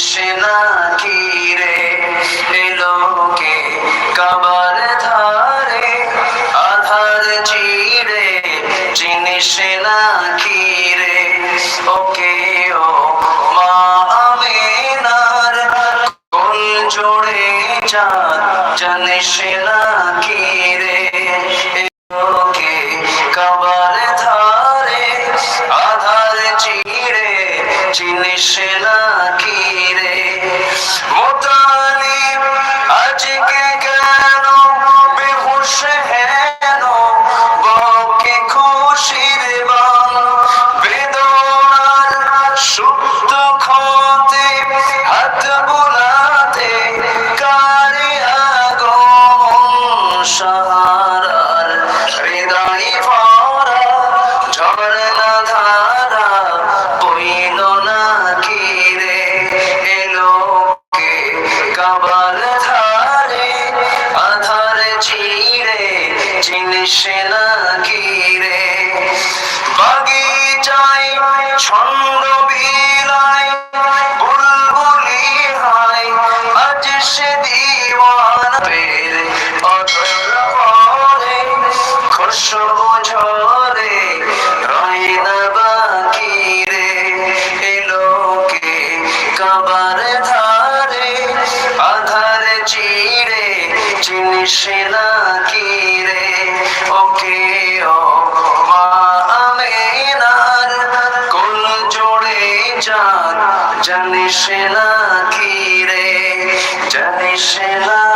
জানিস না কি রে এলোকে কাবার ধারে, আধার চিরে চিনিস না কি রে। ওকে ও মা আমিনার কোল জোড়ে চাঁদ জানিস না কি রে। চিনিস না কি রে মোতালিব আজকে কেন বেহুশ হেন? বকে খুশির বান বেদনার সুপ্ত খতে হাত বুলাতে কারে আগমন সাহারার কাবার ধারে, আধার চিরে জিনিস না কি রে বাগিচায় ছন্দ বিলায়, বুলবুলি হায়, আজ সে দিওয়ানা চিনিস না কি রে? ওকে ও আমিনার জোড়ে চাঁদ জানিস না কি রে? জানিস না